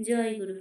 জয় গুরু।